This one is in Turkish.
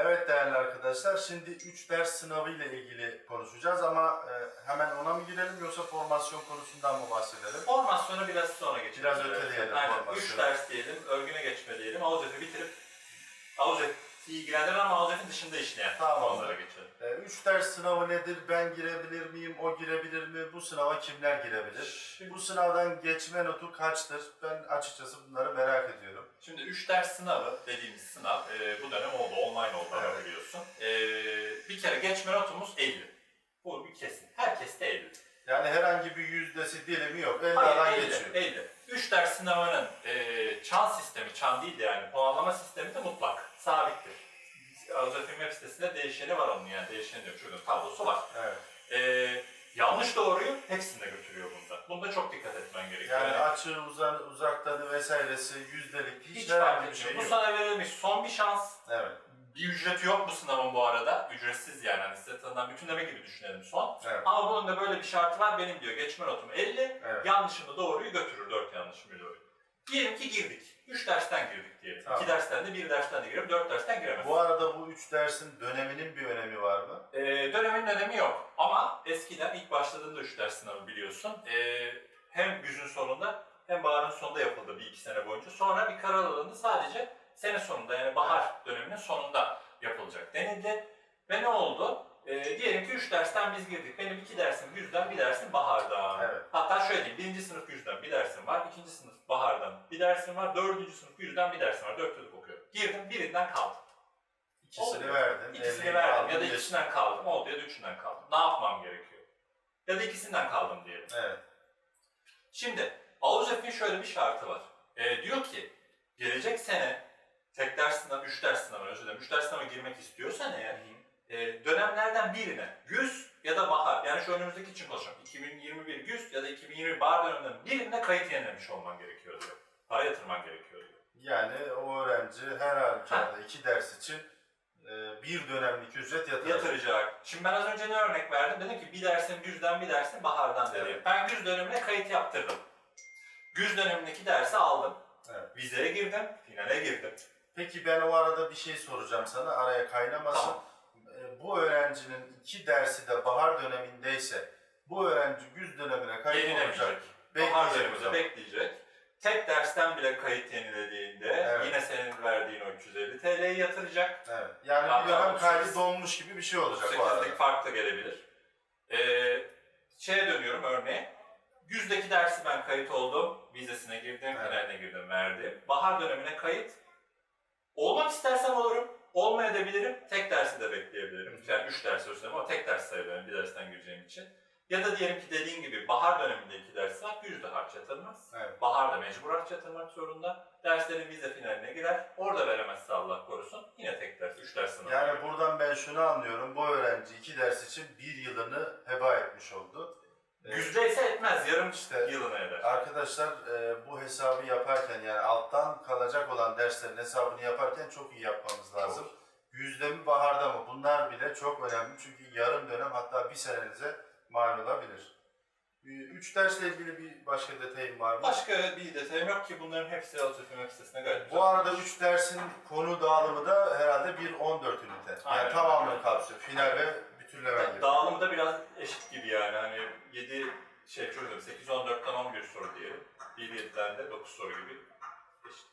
Evet değerli arkadaşlar, şimdi 3 ders sınavı ile ilgili konuşacağız ama e, hemen ona mı girelim yoksa formasyon konusundan mı bahsedelim? Formasyonu biraz sonra geçelim. Biraz öteleyelim Aynen. formasyonu. 3 ders diyelim, örgüne geçme diyelim. Avuzef'i bitirip Avuzef'i ilgilendiren ama Avuzef'in dışında işleyen Tamam. konulara geçelim. 3 ders sınavı nedir? Ben girebilir miyim? O girebilir mi? Bu sınava kimler girebilir? Şimdi, Bu sınavdan geçme notu kaçtır? Ben açıkçası bunları merak ediyorum. şimdi 3 ders sınavı dediğimiz sınav e, bu dönem oldu, online oldu Evet. biliyorsun. E, bir kere geçme notumuz 50. Bu bir kesin. Herkes de 50. Yani herhangi bir yüzdesi dilimi yok. 50 Hayır, alan 50, geçiyor. 50. 3 ders sınavının e, çan sistemi, çan değil de yani puanlama sistemi de mutlak, sabittir. Değişeni var onun yani değişeni diyorum şurada tablosu var. Evet. Ee, yanlış doğruyu hepsinde götürüyor bunda. Bunda çok dikkat etmen gerekiyor. Yani Yani açığı, uzan, uzaktanı vesairesi, yüzdelik hiç, hiç herhangi bir şey Bu yok. sana verilmiş son bir şans. Evet. Bir ücreti yok bu sınavın bu arada. Ücretsiz yani. Hani size tanınan bütünleme gibi düşünelim son. Evet. Ama bunun da böyle bir şartı var. Benim diyor geçme notum 50. Evet. Yanlışımı doğruyu götürür. 4 yanlışımı doğruyu. Diyelim ki girdik. 3 dersten girdik diyelim. 2 Tamam. dersten de 1 dersten de girip 4 dersten giremezsin. Bu arada bu üç dersin döneminin bir önemi var mı? Ee, dönemin önemi yok. Ama eskiden ilk başladığında 3 ders sınavı biliyorsun. Ee, hem güzün sonunda hem baharın sonunda yapıldı bir iki sene boyunca. Sonra bir karar alındı sadece sene sonunda yani bahar döneminin sonunda yapılacak denildi. Ve ne oldu? Ee, diyelim ki 3 dersten biz girdik. Benim 2 dersim güzden, bir dersim bahardan. Evet. Şöyle diyeyim, birinci sınıf güzden bir dersim var, ikinci sınıf bahardan bir dersim var, dördüncü sınıf güzden bir dersim var. Dört çocuk okuyor. Girdim, birinden kaldım. İkisini Oldu. verdin. İkisini elini verdim aldın, ya da geçtin. ikisinden kaldım. Oldu ya da üçünden kaldım. Ne yapmam gerekiyor? Ya da ikisinden kaldım diyelim. Evet. Şimdi Avuzef'in şöyle bir şartı var. Ee, diyor ki gelecek sene tek ders sınav, üç ders sınavı, özür dilerim, üç ders sınava girmek istiyorsan eğer e, dönemlerden birine güz ya da bahar yani şu önümüzdeki için konuşalım. 2021 güz ya da 2020 bahar döneminden birine kayıt yenilemiş olman gerekiyor diyor. Para yatırman gerekiyor diyor. Yani o öğrenci her halükarda iki ders için e, bir dönemlik ücret yatıracak. yatıracak. Şimdi ben az önce ne örnek verdim? Dedim ki bir dersin güzden bir dersin bahardan dedim. Evet. Ben güz dönemine kayıt yaptırdım. Güz dönemindeki dersi aldım. Evet. Vizeye girdim, finale girdim. Peki ben o arada bir şey soracağım sana araya kaynamasın. Tamam. Bu öğrencinin iki dersi de bahar dönemindeyse bu öğrenci güz dönemine kayıt olacak. Bahar döneminde bekleyecek. Tek dersten bile kayıt yenilediğinde Evet. yine senin verdiğin o 350 TL'yi yatıracak. Evet. Yani bir Hatta dönem otuz kaydı donmuş gibi bir şey olacak bu arada. 8'lik fark da gelebilir. Ee, şeye dönüyorum örneğe. Yüzdeki dersi ben kayıt oldum. Vizesine girdim, Evet. finaline girdim, verdim. Bahar dönemine kayıt. Olmak istersem olurum. Olmayabilirim. Tek dersi de bekleyebilirim. Yani üç ders ölçüyorum ama tek ders sayılır bir dersten gireceğim için. Ya da diyelim ki dediğin gibi bahar döneminde iki ders var. Yüzde harç yatırmaz. Evet. Baharda mecbur harç yatırmak zorunda. Derslerin vize finaline girer. Orada veremezse Allah korusun. Yine tek ders, üç ders sınavı. Yani buradan ben şunu anlıyorum. Bu öğrenci iki ders için bir yılını heba etmiş oldu. E, Yüzde ise etmez. Yarım İşte- yılına eder. Arkadaşlar e, bu hesabı yaparken yani alttan kalacak olan derslerin hesabını yaparken çok iyi yapmamız lazım. Yüzde mi baharda mı? Bunlar bile çok önemli çünkü yarım dönem hatta bir senenize mal olabilir. E, Üç dersle ilgili bir başka detayım var mı? Başka bir detayım yok ki bunların hepsi Altürk'ün web sitesine gayet Bu arada üç dersin konu dağılımı da herhalde bir 14 ünite. Yani Aynen. tamamını kapsıyor. Final ve bütünleme gibi. Dağılımı da biraz eşit gibi yani. Hani 7 şey çözdüm. 8 14'ten 11 soru diyelim. 1 7'den de 9 soru gibi eşit.